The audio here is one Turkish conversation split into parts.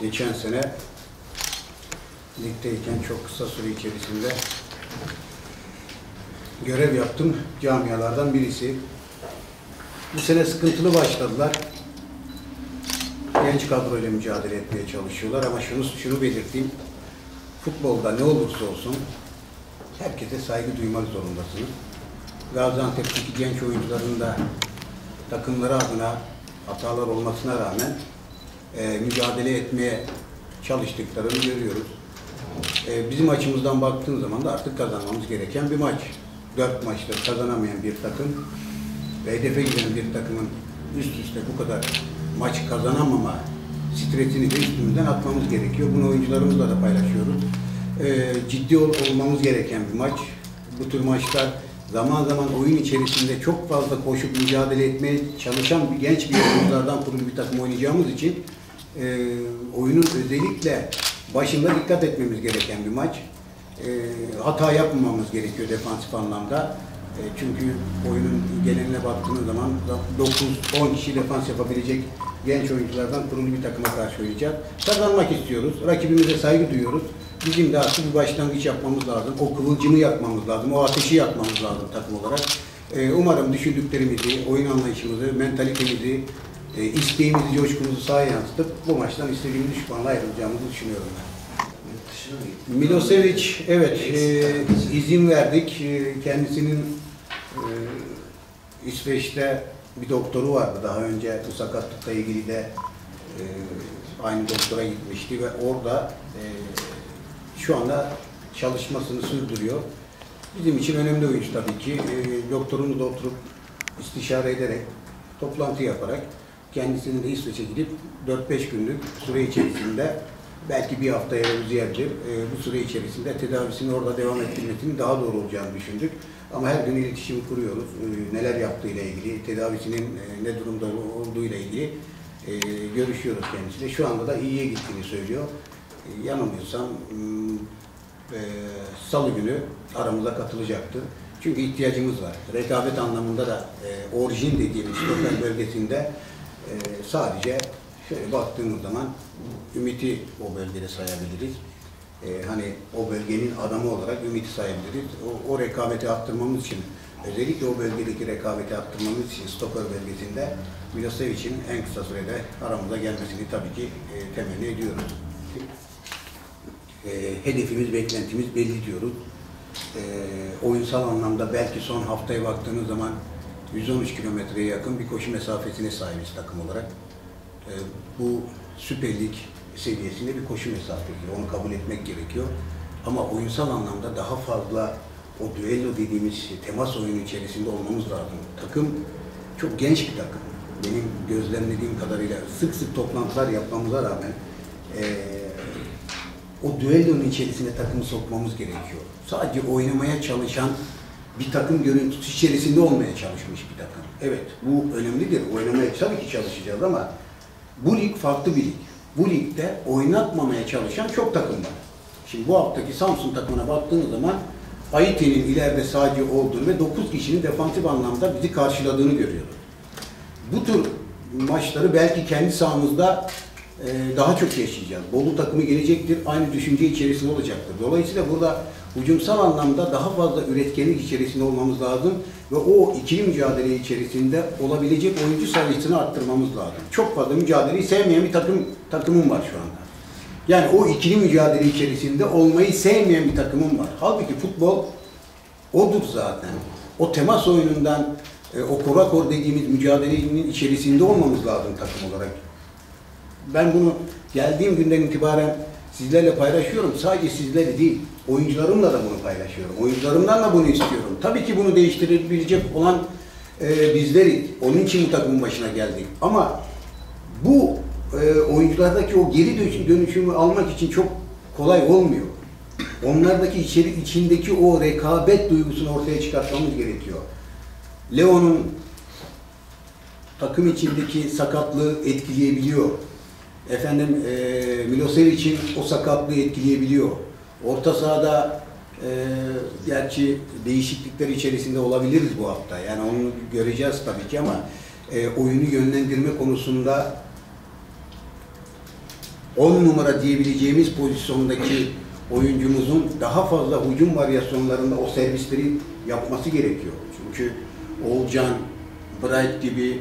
geçen sene ligdeyken çok kısa süre içerisinde görev yaptım camialardan birisi. Bu sene sıkıntılı başladılar. Genç kadroyla mücadele etmeye çalışıyorlar ama şunu şunu belirteyim. Futbolda ne olursa olsun herkese saygı duymak zorundasınız. Gaziantep'teki genç oyuncuların da takımları adına hatalar olmasına rağmen e, mücadele etmeye çalıştıklarını görüyoruz. E, bizim açımızdan baktığın zaman da artık kazanmamız gereken bir maç. Dört maçtır kazanamayan bir takım ve hedefe giden bir takımın üst üste bu kadar maç kazanamama stresini de üstümüzden atmamız gerekiyor. Bunu oyuncularımızla da paylaşıyoruz. E, ciddi ol, olmamız gereken bir maç. Bu tür maçlar zaman zaman oyun içerisinde çok fazla koşup mücadele etmeye çalışan genç bir oyunculardan kurulu bir takım oynayacağımız için e, oyunun özellikle başında dikkat etmemiz gereken bir maç. E, hata yapmamamız gerekiyor defansif anlamda. E, çünkü oyunun geneline baktığınız zaman 9-10 kişi defans yapabilecek genç oyunculardan kurulu bir takıma karşı oynayacak. Kazanmak istiyoruz. Rakibimize saygı duyuyoruz. Bizim de artık bir başlangıç yapmamız lazım. O kıvılcımı yakmamız lazım. O ateşi yakmamız lazım takım olarak. E, umarım düşündüklerimizi, oyun anlayışımızı, mentalitemizi, e, isteğimizi, coşkumuzu sahaya yansıtıp bu maçtan istediğimiz düşmanla ayrılacağımızı düşünüyorum ben. Milosevic, evet e, izin verdik. E, kendisinin e, İsveç'te bir doktoru vardı daha önce bu sakatlıkla ilgili de e, aynı doktora gitmişti ve orada e, şu anda çalışmasını sürdürüyor. Bizim için önemli oyuncu tabii ki. E, doktorunu da oturup istişare ederek, toplantı yaparak kendisinin de İsveç'e gidip 4-5 günlük süre içerisinde belki bir haftaya uzayabilir. E, bu süre içerisinde tedavisini orada devam ettirmesinin daha doğru olacağını düşündük. Ama her gün iletişim kuruyoruz. E, neler yaptığıyla ilgili, tedavisinin e, ne durumda olduğuyla ilgili e, görüşüyoruz kendisiyle. Şu anda da iyiye gittiğini söylüyor. E, yanılmıyorsam m, e, salı günü aramıza katılacaktır. Çünkü ihtiyacımız var. Rekabet anlamında da e, orijin dediğimiz stoper bölgesinde e, sadece şöyle baktığımız zaman Ümit'i o bölgede sayabiliriz. E, hani o bölgenin adamı olarak Ümit'i sayabiliriz. O, o rekabeti arttırmamız için, özellikle o bölgedeki rekabeti arttırmamız için stoper bölgesinde Milosevic'in en kısa sürede aramıza gelmesini tabii ki e, temenni ediyoruz. E, hedefimiz, beklentimiz belli diyoruz. E, oyunsal anlamda belki son haftaya baktığınız zaman 113 kilometreye yakın bir koşu mesafesine sahibiz takım olarak. E, bu Süper Lig seviyesinde bir koşu mesafesi. Onu kabul etmek gerekiyor. Ama oyunsal anlamda daha fazla o düello dediğimiz temas oyunu içerisinde olmamız lazım. Takım çok genç bir takım. Benim gözlemlediğim kadarıyla sık sık toplantılar yapmamıza rağmen e, o düellonun içerisine takımı sokmamız gerekiyor. Sadece oynamaya çalışan bir takım görüntüsü içerisinde olmaya çalışmış bir takım. Evet bu önemlidir. Oynamaya tabii ki çalışacağız ama bu lig farklı bir lig. Bu ligde oynatmamaya çalışan çok takım var. Şimdi bu haftaki Samsun takımına baktığınız zaman Ayite'nin ileride sadece olduğunu ve 9 kişinin defansif anlamda bizi karşıladığını görüyoruz. Bu tür maçları belki kendi sahamızda e, daha çok yaşayacağız. Bolu takımı gelecektir, aynı düşünce içerisinde olacaktır. Dolayısıyla burada hücumsal anlamda daha fazla üretkenlik içerisinde olmamız lazım ve o ikili mücadele içerisinde olabilecek oyuncu sayısını arttırmamız lazım. Çok fazla mücadeleyi sevmeyen bir takım takımım var şu anda. Yani o ikili mücadele içerisinde olmayı sevmeyen bir takımım var. Halbuki futbol odur zaten. O temas oyunundan, e, o korakor dediğimiz mücadelenin içerisinde olmamız lazım takım olarak. Ben bunu geldiğim günden itibaren sizlerle paylaşıyorum. Sadece sizlerle değil, oyuncularımla da bunu paylaşıyorum. Oyuncularımdan da bunu istiyorum. Tabii ki bunu değiştirebilecek olan e, bizleriz. Onun için bu takımın başına geldik. Ama bu e, oyunculardaki o geri dönüşümü almak için çok kolay olmuyor. Onlardaki içeri, içindeki o rekabet duygusunu ortaya çıkartmamız gerekiyor. Leo'nun takım içindeki sakatlığı etkileyebiliyor. Efendim e, Milosevic'in o sakatlığı etkileyebiliyor. Orta sahada e, gerçi değişiklikler içerisinde olabiliriz bu hafta. Yani onu göreceğiz tabii ki ama e, oyunu yönlendirme konusunda 10 numara diyebileceğimiz pozisyondaki oyuncumuzun daha fazla hücum varyasyonlarında o servisleri yapması gerekiyor. Çünkü Olcan, Bright gibi,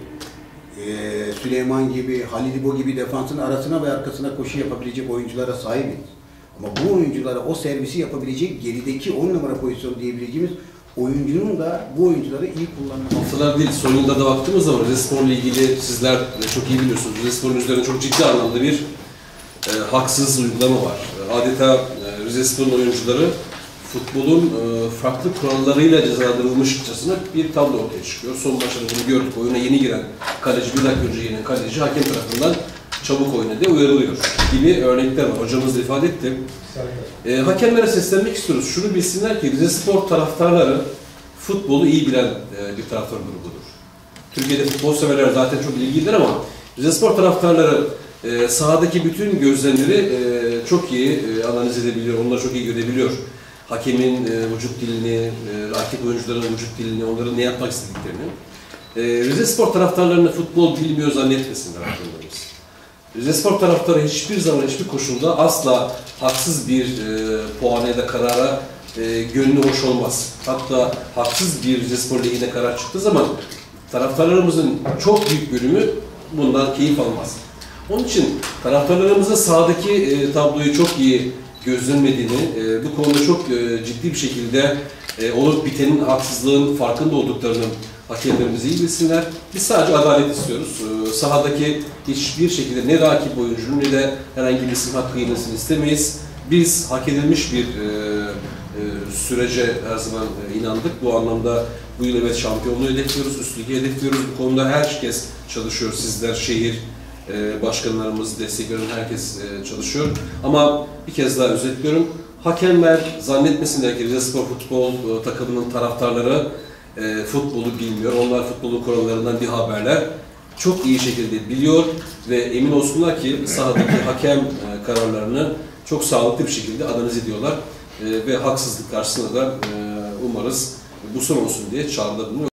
eee, Süleyman gibi, Halil İbo gibi defansın arasına ve arkasına koşu yapabilecek oyunculara sahibiz. Ama bu oyunculara o servisi yapabilecek gerideki 10 numara pozisyonu diyebileceğimiz oyuncunun da bu oyuncuları iyi kullanması. Haftalar değil, son yılda da baktığımız zaman Rizespor'la ilgili sizler çok iyi biliyorsunuz. Rizespor'un üzerine çok ciddi anlamda bir e, haksız uygulama var. Adeta e, Rizespor'un oyuncuları futbolun e, farklı kurallarıyla cezalandırılmışçasına bir tablo ortaya çıkıyor. Son maçta bunu gördük. Oyuna yeni giren kaleci, bir dakika önce yeni kaleci hakem tarafından çabuk oyna diye uyarılıyor gibi örnekler var. Hocamız da ifade etti. E, hakemlere seslenmek istiyoruz. Şunu bilsinler ki Rizespor taraftarları futbolu iyi bilen e, bir taraftar grubudur. Türkiye'de futbol severler zaten çok ilgilidir ama Rizespor taraftarları e, sahadaki bütün gözlemleri e, çok iyi e, analiz edebiliyor, onları çok iyi görebiliyor. Hakemin e, vücut dilini, e, rakip oyuncuların vücut dilini, onların ne yapmak istediklerini. E, Rizespor taraftarlarını futbol bilmiyor zannetmesinler aklımdayız. Rizespor taraftarı hiçbir zaman, hiçbir koşulda asla haksız bir e, puana ya da karara e, gönlü hoş olmaz. Hatta haksız bir Rizespor lehine karar çıktığı zaman taraftarlarımızın çok büyük bölümü bundan keyif almaz. Onun için taraftarlarımızın sahadaki e, tabloyu çok iyi gözlemlediğini, e, bu konuda çok e, ciddi bir şekilde e, olup bitenin haksızlığın farkında olduklarını hakemlerimiz iyi bilsinler. Biz sadece adalet istiyoruz. E, sahadaki hiçbir şekilde ne rakip oyuncunun ne de herhangi bir isim hakkı yenilsin istemeyiz. Biz hak edilmiş bir e, e, sürece her zaman e, inandık. Bu anlamda bu yıl evet şampiyonluğu hedefliyoruz, üst ligi hedefliyoruz. Bu konuda herkes çalışıyor. Sizler, şehir, e, başkanlarımız, destek veren herkes e, çalışıyor. Ama bir kez daha özetliyorum. Hakemler zannetmesinler ki Rizespor futbol e, takımının taraftarları e, futbolu bilmiyor. Onlar futbolun kurallarından bir haberler. Çok iyi şekilde biliyor ve emin olsunlar ki sahadaki hakem kararlarını çok sağlıklı bir şekilde analiz ediyorlar. Ve haksızlık karşısında da umarız bu son olsun diye çağrıda bulunuyor.